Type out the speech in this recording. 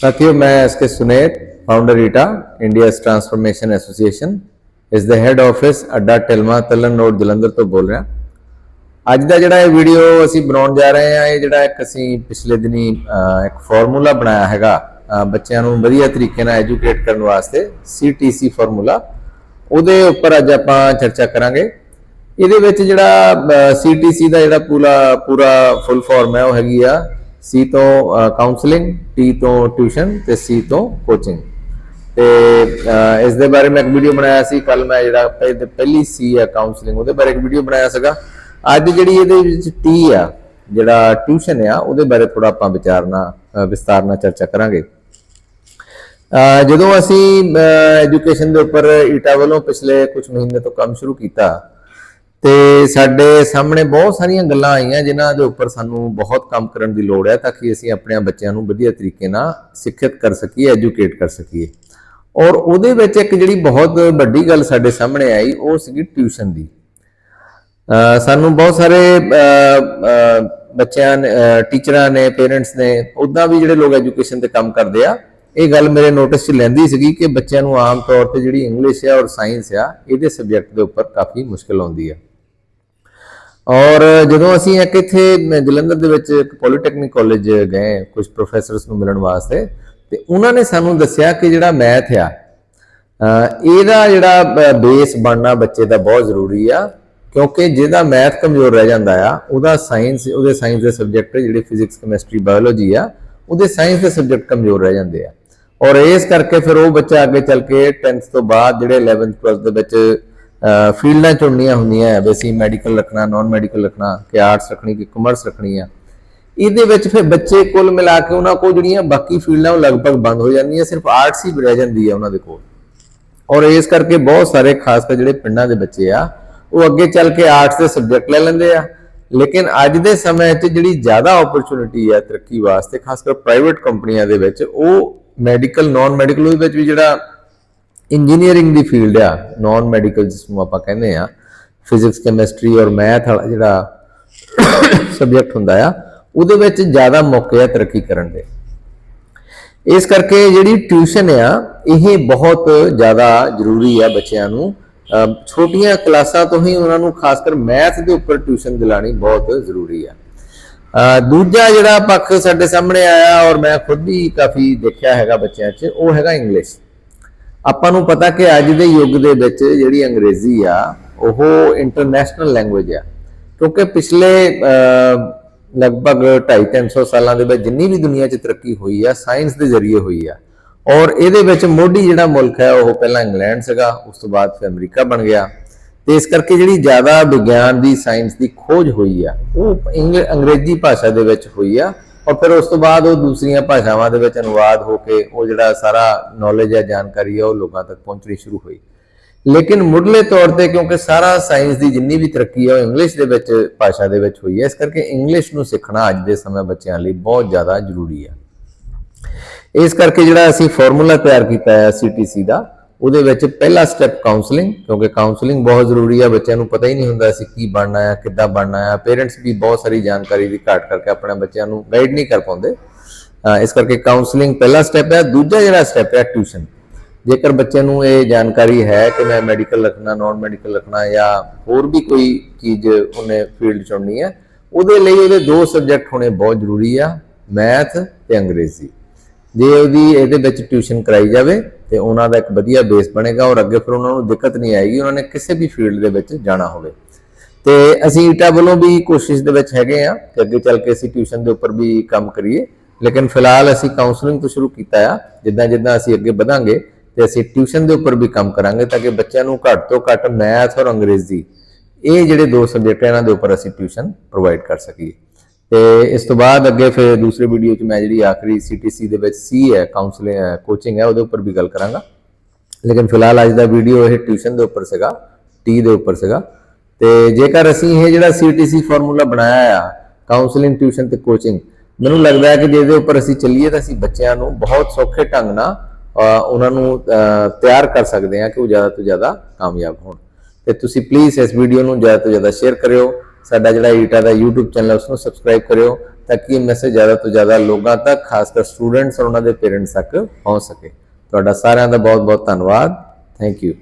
ਸਾਥੀਓ ਮੈਂ S K Sunet founder ਈਟਾ ਇੰਡੀਆਸ ਟਰਾਂਸਫਰਮੇਸ਼ਨ ਐਸੋਸੀਏਸ਼ਨ ਇਸ ਦੇ ਹੈੱਡ ਆਫਿਸ ਅੱਡਾ ਟਿਲਮਾ ਤਲਨ ਰੋਡ ਜਲੰਧਰ ਤੋਂ ਬੋਲ ਰਿਹਾ। ਅੱਜ ਦਾ ਜਿਹੜਾ ਇਹ ਵੀਡੀਓ ਅਸੀਂ ਬਣਾਉਣ ਜਾ ਰਹੇ ਹਾਂ, ਇਹ ਜਿਹੜਾ ਇੱਕ ਅਸੀਂ ਪਿਛਲੇ ਦਿਨੀ ਇੱਕ ਫਾਰਮੂਲਾ ਬਣਾਇਆ ਹੈਗਾ ਬੱਚਿਆਂ ਨੂੰ ਵਧੀਆ ਤਰੀਕੇ ਨਾਲ ਐਜੂਕੇਟ ਕਰਨ ਵਾਸਤੇ CTC ਫਾਰਮੂਲਾ ਉਹਦੇ ਉੱਪਰ ਅੱਜ ਆਪਾਂ ਚਰਚਾ ਕਰਾਂਗੇ। ਇਹਦੇ ਵਿੱਚ ਜਿਹੜਾ CTC ਦਾ ਜਿਹੜਾ ਪੂਰਾ ਪੂਰਾ ਫੁੱਲ ਫਾਰਮ ਹੈ, ਉਹ ਹੈਗੀ ਆ ਸੀ ਤੋਂ ਕਾਉਂਸਲਿੰਗ ਟੀ ਤੋਂ ਟਿਊਸ਼ਨ ਤੇ ਸੀ ਤੋਂ ਕੋਚਿੰਗ ਤੇ ਅਹ, ਇਸ ਦੇ ਬਾਰੇ ਮੈਂ ਇੱਕ ਵੀਡੀਓ ਬਣਾਇਆ ਸੀ। ਕੱਲ ਮੈਂ ਜਿਹੜਾ ਪਹਿਲੀ ਸੀ ਆ ਕਾਉਂਸਲਿੰਗ ਉਹਦੇ ਬਾਰੇ ਇੱਕ ਵੀਡੀਓ ਬਣਾਇਆ ਸੀਗਾ। ਅੱਜ ਜਿਹੜੀ ਇਹਦੇ ਵਿੱਚ ਟੀ ਆ ਜਿਹੜਾ ਟਿਊਸ਼ਨ ਆ ਉਹਦੇ ਬਾਰੇ ਥੋੜਾ ਆਪਾਂ ਵਿਚਾਰਨਾ ਅਹ, ਵਿਸਤਾਰ ਨਾਲ ਚਰਚਾ ਕਰਾਂਗੇ। ਜਦੋਂ ਅਸੀਂ ਐਜੂਕੇਸ਼ਨ ਦੇ ਉੱਪਰ ਈਟਾ ਵੱਲੋਂ ਪਿਛਲੇ ਕੁਝ ਮਹੀਨੇ ਤੋਂ ਕੰਮ ਸ਼ੁਰੂ ਕੀਤਾ ਤੇ ਸਾਡੇ ਸਾਹਮਣੇ ਬਹੁਤ ਸਾਰੀਆਂ ਗੱਲਾਂ ਆਈਆਂ ਜਿਨ੍ਹਾਂ ਦੇ ਉੱਪਰ ਸਾਨੂੰ ਬਹੁਤ ਕੰਮ ਕਰਨ ਦੀ ਲੋੜ ਹੈ ਤਾਂ ਕਿ ਅਸੀਂ ਆਪਣੇ ਬੱਚਿਆਂ ਨੂੰ ਵਧੀਆ ਤਰੀਕੇ ਨਾਲ ਸਿੱਖਿਅਤ ਕਰ ਸਕੀਏ, ਐਜੂਕੇਟ ਕਰ ਸਕੀਏ। ਔਰ ਉਹਦੇ ਵਿੱਚ ਇੱਕ ਜਿਹੜੀ ਬਹੁਤ ਵੱਡੀ ਗੱਲ ਸਾਡੇ ਸਾਹਮਣੇ ਆਈ, ਉਹ ਸੀਗੀ ਟਿਊਸ਼ਨ ਦੀ। ਸਾਨੂੰ ਬਹੁਤ ਸਾਰੇ ਬੱਚਿਆਂ ਨੇ ਟੀਚਰਾਂ ਨੇ, ਪੇਰੈਂਟਸ ਨੇ, ਉਦਾਂ ਵੀ ਜਿਹੜੇ ਲੋਕ ਐਜੂਕੇਸ਼ਨ ਤੇ ਕੰਮ ਕਰਦੇ ਆ, ਇਹ ਗੱਲ ਮੇਰੇ ਨੋਟਿਸ 'ਚ ਲੈਂਦੀ ਸੀਗੀ ਕਿ ਬੱਚਿਆਂ ਨੂੰ ਆਮ ਤੌਰ ਤੇ ਜਿਹੜੀ ਇੰਗਲਿਸ਼ ਆ ਔਰ ਸਾਇੰਸ ਆ, ਇਹਦੇ ਸਬਜੈਕਟ ਦੇ ਉੱਪਰ ਕਾਫੀ ਮੁਸ਼ਕਲ ਆਉਂਦੀ ਆ। ਔਰ ਜਦੋਂ ਅਸੀਂ ਇੱਕ ਇੱਥੇ ਜਲੰਧਰ ਦੇ ਵਿੱਚ ਇੱਕ ਪੋਲੀਟੈਕਨਿਕ ਕਾਲਜ ਗਏ, ਕੁਝ ਪ੍ਰੋਫੈਸਰਸ ਨੂੰ ਮਿਲਣ ਵਾਸਤੇ, ਤੇ ਉਹਨਾਂ ਨੇ ਸਾਨੂੰ ਦੱਸਿਆ ਕਿ ਜਿਹੜਾ ਮੈਥ ਆ ਇਹਦਾ ਜਿਹੜਾ ਬੇਸ ਬਣਨਾ ਬੱਚੇ ਦਾ ਬਹੁਤ ਜ਼ਰੂਰੀ ਆ, ਕਿਉਂਕਿ ਜਿਹਦਾ ਮੈਥ ਕਮਜ਼ੋਰ ਰਹਿ ਜਾਂਦਾ ਆ, ਉਹਦਾ ਸਾਇੰਸ ਉਹਦੇ ਸਾਇੰਸ ਦੇ ਸਬਜੈਕਟ ਜਿਹੜੇ ਫਿਜ਼ਿਕਸ ਕੈਮਿਸਟਰੀ ਬਾਇਓਲੋਜੀ ਆ, ਉਹਦੇ ਸਾਇੰਸ ਦੇ ਸਬਜੈਕਟ ਕਮਜ਼ੋਰ ਰਹਿ ਜਾਂਦੇ ਆ। ਔਰ ਇਸ ਕਰਕੇ ਫਿਰ ਉਹ ਬੱਚਾ ਅੱਗੇ ਚੱਲ ਕੇ 10th ਤੋਂ ਬਾਅਦ, ਜਿਹੜੇ 11th 12th ਦੇ ਵਿੱਚ ਫੀਲਡਾਂ ਚੁਣਨੀਆਂ ਹੁੰਦੀਆਂ ਹੈ ਵੈਸੀ ਮੈਡੀਕਲ ਰੱਖਣਾ ਨਾਨ ਮੈਡੀਕਲ ਰੱਖਣਾ, ਕਿ ਆਰਟਸ ਰੱਖਣੀ, ਕਿ ਕਮਰਸ ਰੱਖਣੀ ਆ। ਇਹਦੇ ਵਿੱਚ ਫਿਰ ਬੱਚੇ ਕੁੱਲ ਮਿਲਾ ਕੇ ਉਹਨਾਂ ਕੋਲ ਜਿਹੜੀਆਂ ਬਾਕੀ ਫੀਲਡਾਂ ਉਹ ਲਗਭਗ ਬੰਦ ਹੋ ਜਾਂਦੀਆਂ, ਸਿਰਫ ਆਰਟਸ ਹੀ ਰਹਿ ਜਾਂਦੀ ਹੈ ਉਹਨਾਂ ਦੇ ਕੋਲ। ਔਰ ਇਸ ਕਰਕੇ ਬਹੁਤ ਸਾਰੇ, ਖਾਸ ਕਰ ਜਿਹੜੇ ਪਿੰਡਾਂ ਦੇ ਬੱਚੇ ਆ, ਉਹ ਅੱਗੇ ਚੱਲ ਕੇ ਆਰਟਸ ਦੇ ਸਬਜੈਕਟ ਲੈ ਲੈਂਦੇ ਆ। ਲੇਕਿਨ ਅੱਜ ਦੇ ਸਮੇਂ 'ਚ ਜਿਹੜੀ ਜ਼ਿਆਦਾ ਓਪਰਚੁਨਿਟੀ ਹੈ ਤਰੱਕੀ ਵਾਸਤੇ, ਖਾਸ ਕਰ ਪ੍ਰਾਈਵੇਟ ਕੰਪਨੀਆਂ ਦੇ ਵਿੱਚ, ਉਹ ਮੈਡੀਕਲ ਨਾਨ ਮੈਡੀਕਲ ਉਹਦੇ ਵਿੱਚ ਵੀ ਜਿਹੜਾ ਇੰਜੀਨੀਅਰਿੰਗ ਦੀ ਫੀਲਡ ਆ ਨਾਨ ਮੈਡੀਕਲ ਜਿਸ ਨੂੰ ਆਪਾਂ ਕਹਿੰਦੇ ਆ ਫਿਜ਼ਿਕਸ ਕੈਮਿਸਟਰੀ ਔਰ ਮੈਥ ਵਾਲਾ ਜਿਹੜਾ ਸਬਜੈਕਟ ਹੁੰਦਾ ਆ, ਉਹਦੇ ਵਿੱਚ ਜ਼ਿਆਦਾ ਮੌਕੇ ਆ ਤਰੱਕੀ ਕਰਨ ਦੇ। ਇਸ ਕਰਕੇ ਜਿਹੜੀ ਟਿਊਸ਼ਨ ਆ, ਇਹ ਬਹੁਤ ਜ਼ਿਆਦਾ ਜ਼ਰੂਰੀ ਆ ਬੱਚਿਆਂ ਨੂੰ। ਛੋਟੀਆਂ ਕਲਾਸਾਂ ਤੋਂ ਹੀ ਉਹਨਾਂ ਨੂੰ ਖਾਸ ਕਰ ਮੈਥ ਦੇ ਉੱਪਰ ਟਿਊਸ਼ਨ ਦਿਲਾਣੀ ਬਹੁਤ ਜ਼ਰੂਰੀ ਆ। ਦੂਜਾ ਜਿਹੜਾ ਪੱਖ ਸਾਡੇ ਸਾਹਮਣੇ ਆਇਆ ਔਰ ਮੈਂ ਖੁਦ ਵੀ ਕਾਫੀ ਦੇਖਿਆ ਹੈਗਾ ਬੱਚਿਆਂ 'ਚ, ਉਹ ਹੈਗਾ ਇੰਗਲਿਸ਼ ਆਪਾਂ ਨੂੰ ਪਤਾ ਕਿ ਅੱਜ ਦੇ ਯੁੱਗ ਦੇ ਵਿੱਚ ਜਿਹੜੀ ਅੰਗਰੇਜ਼ੀ ਆ ਉਹ ਇੰਟਰਨੈਸ਼ਨਲ ਲੈਂਗੁਏਜ ਆ। ਕਿਉਂਕਿ ਪਿਛਲੇ ਅਹ, ਲਗਭਗ 250 ਸਾਲਾਂ ਦੇ ਵਿੱਚ ਜਿੰਨੀ ਵੀ ਦੁਨੀਆ 'ਚ ਤਰੱਕੀ ਹੋਈ ਆ ਸਾਇੰਸ ਦੇ ਜ਼ਰੀਏ ਹੋਈ ਆ। ਔਰ ਇਹਦੇ ਵਿੱਚ ਮੋਢੀ ਜਿਹੜਾ ਮੁਲਕ ਹੈ ਉਹ ਪਹਿਲਾਂ ਇੰਗਲੈਂਡ ਸੀਗਾ ਉਸ ਤੋਂ ਬਾਅਦ ਫਿਰ ਅਮਰੀਕਾ ਬਣ ਗਿਆ। ਤੇ ਇਸ ਕਰਕੇ ਜਿਹੜੀ ਜ਼ਿਆਦਾ ਵਿਗਿਆਨ ਦੀ ਸਾਇੰਸ ਦੀ ਖੋਜ ਹੋਈ ਆ ਉਹ ਇੰਗ- ਅੰਗਰੇਜ਼ੀ ਭਾਸ਼ਾ ਦੇ ਵਿੱਚ ਹੋਈ ਆ। ਔਰ ਫਿਰ ਉਸ ਤੋਂ ਬਾਅਦ ਉਹ ਦੂਸਰੀਆਂ ਭਾਸ਼ਾਵਾਂ ਦੇ ਵਿੱਚ ਅਨੁਵਾਦ ਹੋ ਕੇ ਉਹ ਜਿਹੜਾ ਸਾਰਾ ਨੌਲੇਜ ਹੈ ਜਾਣਕਾਰੀ ਹੈ ਉਹ ਲੋਕਾਂ ਤੱਕ ਪਹੁੰਚਣੀ ਸ਼ੁਰੂ ਹੋਈ। ਲੇਕਿਨ ਮੁੱਢਲੇ ਤੌਰ ਤੇ ਕਿਉਂਕਿ ਸਾਰਾ ਸਾਇੰਸ ਦੀ ਜਿੰਨੀ ਵੀ ਤਰੱਕੀ ਹੈ ਉਹ ਇੰਗਲਿਸ਼ ਦੇ ਵਿੱਚ, ਭਾਸ਼ਾ ਦੇ ਵਿੱਚ ਹੋਈ ਹੈ ਇਸ ਕਰਕੇ ਇੰਗਲਿਸ਼ ਨੂੰ ਸਿੱਖਣਾ ਅੱਜ ਦੇ ਸਮੇਂ ਬੱਚਿਆਂ ਲਈ ਬਹੁਤ ਜ਼ਿਆਦਾ ਜ਼ਰੂਰੀ ਹੈ ਇਸ ਕਰਕੇ ਜਿਹੜਾ ਅਸੀਂ ਫਾਰਮੂਲਾ ਤਿਆਰ ਕੀਤਾ ਹੈ ਸੀਟੀਸੀ ਦਾ ਉਹਦੇ ਵਿੱਚ ਪਹਿਲਾ ਸਟੈਪ ਕਾਉਂਸਲਿੰਗ ਕਿਉਂਕਿ ਕਾਉਂਸਲਿੰਗ ਬਹੁਤ ਜ਼ਰੂਰੀ ਆ, ਬੱਚਿਆਂ ਨੂੰ ਪਤਾ ਹੀ ਨਹੀਂ ਹੁੰਦਾ ਅਸੀਂ ਕੀ ਬਣਨਾ ਆ, ਕਿੱਦਾਂ ਬਣਨਾ ਆ। ਪੇਰੈਂਟਸ ਵੀ ਬਹੁਤ ਸਾਰੀ ਜਾਣਕਾਰੀ ਦੀ ਘਾਟ ਕਰਕੇ ਆਪਣੇ ਬੱਚਿਆਂ ਨੂੰ ਗਾਈਡ ਨਹੀਂ ਕਰ ਪਾਉਂਦੇ। ਇਸ ਕਰਕੇ ਕਾਉਂਸਲਿੰਗ ਪਹਿਲਾ ਸਟੈਪ ਹੈ ਦੂਜਾ ਜਿਹੜਾ ਸਟੈਪ ਹੈ ਟਿਊਸ਼ਨ ਜੇਕਰ ਬੱਚੇ ਨੂੰ ਇਹ ਜਾਣਕਾਰੀ ਹੈ ਕਿ ਮੈਂ ਮੈਡੀਕਲ ਰੱਖਣਾ ਨਾਨ ਮੈਡੀਕਲ ਰੱਖਣਾ ਜਾਂ ਹੋਰ ਵੀ ਕੋਈ ਚੀਜ਼ ਉਹਨੇ ਫੀਲਡ ਚੁਣਨੀ ਹੈ ਉਹਦੇ ਲਈ ਇਹਦੇ ਦੋ ਸਬਜੈਕਟ ਹੋਣੇ ਬਹੁਤ ਜ਼ਰੂਰੀ ਆ ਮੈਥ ਤੇ ਅੰਗਰੇਜ਼ੀ। ਜੇ ਉਹਦੀ ਇਹਦੇ ਵਿੱਚ ਟਿਊਸ਼ਨ ਕਰਾਈ ਜਾਵੇ ਤੇ ਉਹਨਾਂ ਦਾ ਇੱਕ ਵਧੀਆ ਬੇਸ ਬਣੇਗਾ ਔਰ ਅੱਗੇ ਫਿਰ ਉਹਨਾਂ ਨੂੰ ਦਿੱਕਤ ਨਹੀਂ ਆਏਗੀ, ਉਹਨਾਂ ਨੇ ਕਿਸੇ ਵੀ ਫੀਲਡ ਦੇ ਵਿੱਚ ਜਾਣਾ ਹੋਵੇ। ਤੇ ਅਸੀਂ ਈਟਾ ਵੱਲੋਂ ਵੀ ਕੋਸ਼ਿਸ਼ ਦੇ ਵਿੱਚ ਹੈਗੇ ਆ ਕਿ ਅੱਗੇ ਚੱਲ ਕੇ ਅਸੀਂ ਟਿਊਸ਼ਨ ਦੇ ਉੱਪਰ ਵੀ ਕੰਮ ਕਰੀਏ। ਲੇਕਿਨ ਫਿਲਹਾਲ ਅਸੀਂ ਕਾਉਂਸਲਿੰਗ ਤੋਂ ਸ਼ੁਰੂ ਕੀਤਾ ਆ, ਜਿੱਦਾਂ ਜਿੱਦਾਂ ਅਸੀਂ ਅੱਗੇ ਵਧਾਂਗੇ ਤੇ ਅਸੀਂ ਟਿਊਸ਼ਨ ਦੇ ਉੱਪਰ ਵੀ ਕੰਮ ਕਰਾਂਗੇ ਤਾਂ ਕਿ ਬੱਚਿਆਂ ਨੂੰ ਘੱਟ ਤੋਂ ਘੱਟ ਮੈਥ ਔਰ ਅੰਗਰੇਜ਼ੀ, ਇਹ ਜਿਹੜੇ ਦੋ ਸਬਜੈਕਟ ਇਹਨਾਂ ਦੇ ਉੱਪਰ ਅਸੀਂ ਟਿਊਸ਼ਨ ਪ੍ਰੋਵਾਈਡ ਕਰ ਸਕੀਏ। ਤੇ ਇਸ ਤੋਂ ਬਾਅਦ ਅੱਗੇ ਫਿਰ ਦੂਸਰੇ ਵੀਡੀਓ 'ਚ ਮੈਂ ਜਿਹੜੀ ਆਖਰੀ ਸੀਟੀਸੀ ਦੇ ਵਿੱਚ ਸੀ ਹੈ ਕਾਉਂਸਲਿੰਗ ਕੋਚਿੰਗ ਹੈ, ਉਹਦੇ ਉੱਪਰ ਵੀ ਗੱਲ ਕਰਾਂਗਾ। ਲੇਕਿਨ ਫਿਲਹਾਲ ਅੱਜ ਦਾ ਵੀਡੀਓ ਇਹ ਟਿਊਸ਼ਨ ਦੇ ਉੱਪਰ ਸੀਗਾ ਟੀ ਦੇ ਉੱਪਰ ਸੀਗਾ। ਤੇ ਜੇਕਰ ਅਸੀਂ ਇਹ ਜਿਹੜਾ ਸੀਟੀਸੀ ਫਾਰਮੂਲਾ ਬਣਾਇਆ ਆ ਕਾਉਂਸਲਿੰਗ ਟਿਊਸ਼ਨ ਤੇ ਕੋਚਿੰਗ ਮੈਨੂੰ ਲੱਗਦਾ ਹੈ ਕਿ ਜੇ ਇਹਦੇ ਉੱਪਰ ਅਸੀਂ ਚੱਲੀਏ ਤਾਂ ਅਸੀਂ ਬੱਚਿਆਂ ਨੂੰ ਬਹੁਤ ਸੌਖੇ ਢੰਗ ਨਾਲ ਉਹਨਾਂ ਨੂੰ ਤਿਆਰ ਕਰ ਸਕਦੇ ਹਾਂ ਕਿ ਉਹ ਜ਼ਿਆਦਾ ਤੋਂ ਜ਼ਿਆਦਾ ਕਾਮਯਾਬ ਹੋਣ। ਤੇ ਤੁਸੀਂ ਪਲੀਜ਼ ਇਸ ਵੀਡੀਓ ਨੂੰ ਜ਼ਿਆਦਾ ਤੋਂ ਜ਼ਿਆਦਾ ਸ਼ੇਅਰ ਕਰਿਓ। ਸਾਡਾ ਜਿਹੜਾ ਈਟਾ ਦਾ YouTube ਚੈਨਲ ਉਸ ਨੂੰ ਸਬਸਕ੍ਰਾਈਬ ਕਰਿਓ ਤਾਂ ਕਿ ਇਹ ਮੈਸੇਜ ਜ਼ਿਆਦਾ ਤੋਂ ਜ਼ਿਆਦਾ ਲੋਕਾਂ ਤੱਕ, ਖਾਸ ਕਰ ਸਟੂਡੈਂਟਸ ਔਰ ਉਹਨਾਂ ਦੇ ਪੇਰੈਂਟਸ ਤੱਕ ਪਹੁੰਚ ਸਕੇ। ਤੁਹਾਡਾ ਸਾਰਿਆਂ ਦਾ ਬਹੁਤ ਬਹੁਤ ਧੰਨਵਾਦ। Thank you